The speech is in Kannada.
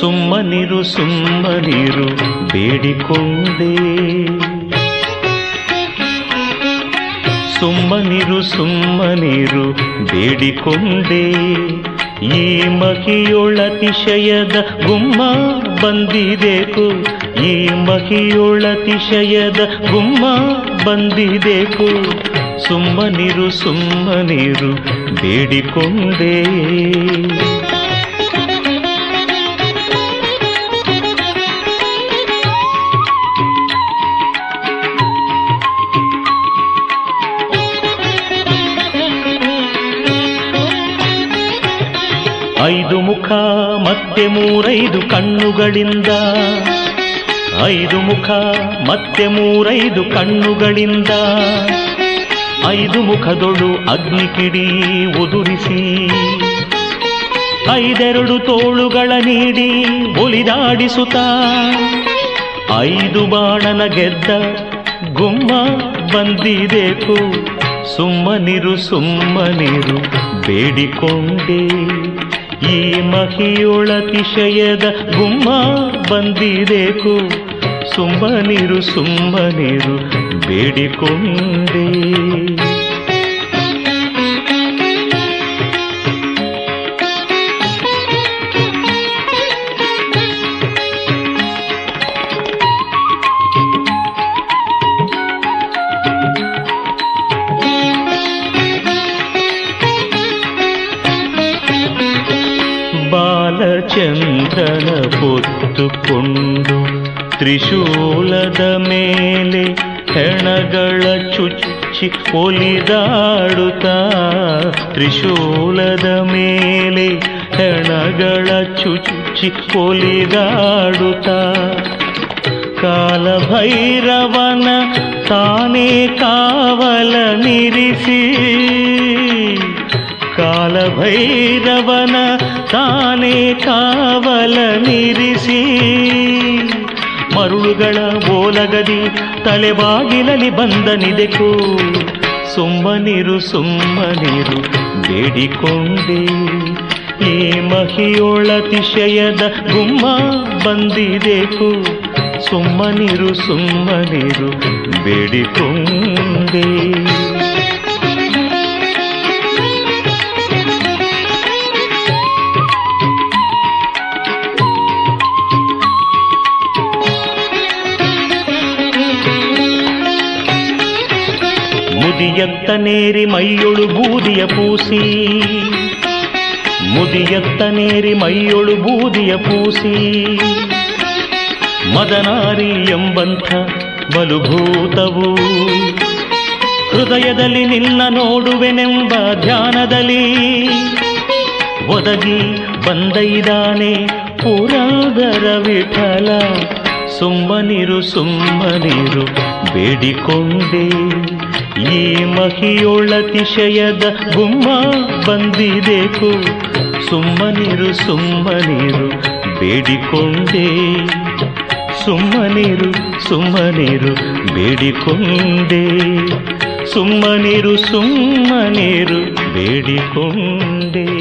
ಸುಮ್ಮನಿರು ಸುಮ್ಮನಿರು, ಬೇಡಿಕೊಂಡೆ. ಸುಮ್ಮನಿರು ಸುಮ್ಮನಿರು, ಬೇಡಿಕೊಂಡೆ. ಈ ಮಹಿಯೊಳತಿಶಯದ ಗುಮ್ಮ ಬಂದಿದೆಕು, ಈ ಮಹಿಯೊಳತಿಶಯದ ಗುಮ್ಮ ಬಂದಿದೆಕು. ಸುಮ್ಮನಿರು ಸುಮ್ಮನಿರು, ಬೇಡಿಕೊಂಡೆ. ಐದು ಮುಖ, ಮತ್ತೆ ಮೂರೈದು ಕಣ್ಣುಗಳಿಂದ. ಐದು ಮುಖ, ಮತ್ತೆ ಮೂರೈದು ಕಣ್ಣುಗಳಿಂದ. ಐದು ಮುಖದೊಳು ಅಗ್ನಿ ಕಿಡಿ ಉದುರಿಸಿ. ಐದೆರಡು ತೋಳುಗಳ ನೀಡಿ ಒಲಿದಾಡಿಸುತ್ತ ಐದು ಬಾಣನ ಗೆದ್ದ ಗುಮ್ಮ ಬಂದಿದೆಕು ಸುಮ್ಮನಿರು ಸುಮ್ಮನಿರು ಬೇಡಿಕೊಂಡೆ. ಈ ಮಹಿಯೊಳತಿಶಯದ ಗುಮ್ಮ ಬಂದಿದೆಕು. ಸುಮ್ಮನಿರು ಸುಮ್ಮನಿರು ಬೇಡಿಕೊಂಡೆ. ಬಾಲಚಂದ್ರನ ಹೊತ್ತುಕೊಂಡು ತ್ರಿಶೂಲದ ಮೇಲೆ ಹೆಣಗಳ ಚುಚ್ಚಿ ಒಲಿದಾಡುತ್ತಾ ತ್ರಿಶೂಲದ ಮೇಲೆ ಹೆಣಗಳ ಚುಚ್ಚಿ ಒಲಿದಾಡುತ್ತಾ ಕಾಲಭೈರವನ ತಾನೇ ಕಾವಲ ನಿರಿಸಿ ಕಾಲಭೈರವನ ತಾನೇ ಕಾವಲ ನಿರಿಸಿ. ಮರುಳುಗಳ ಓಲಗದಿ ತಲೆಬಾಗಿಲಲಿ ಬಂದನಿದೆಕು ಸುಮ್ಮನಿರು ಸುಮ್ಮನಿರು ಬೇಡಿಕೊಂಡೆ. ಈ ಮಹಿಯೊಳತಿಶಯದ ಗುಮ್ಮ ಬಂದಿದೆಕು ಸುಮ್ಮನಿರು ಸುಮ್ಮನಿರು ಬೇಡಿಕೊಂಡೆ. ಮುದಿಯತ್ತನೇರಿ ಮೈಯೊಳು ಬೂದಿಯ ಪೂಸಿ. ಮುದಿಯತ್ತನೇರಿ ಮೈಯೊಳು ಬೂದಿಯ ಪೂಸಿ. ಮದನಾರಿ ಎಂಬಂಥ ಬಲುಭೂತವು ಹೃದಯದಲ್ಲಿ ನಿನ್ನ ನೋಡುವೆನೆಂಬ ಧ್ಯಾನದಲ್ಲಿ ಒದಗಿ ಬಂದೈದಾನೆ ಪುರಾದರ ವಿಠಲ. ಸುಮ್ಮನಿರು ಸುಮ್ಮನಿರು ಬೇಡಿಕೊಂಡೆ ಈ ಮಹಿಯೊಳತಿಶಯದ ಗುಮ್ಮ ಬಂದಿದೆಕು. ಸುಮ್ಮನಿರು ಸುಮ್ಮನಿರು ಬೇಡಿಕೊಂಡೆ. ಸುಮ್ಮನಿರು ಸುಮ್ಮನಿರು ಬೇಡಿಕೊಂಡೆ. ಸುಮ್ಮನಿರು ಸುಮ್ಮನಿರು ಬೇಡಿಕೊಂಡೆ.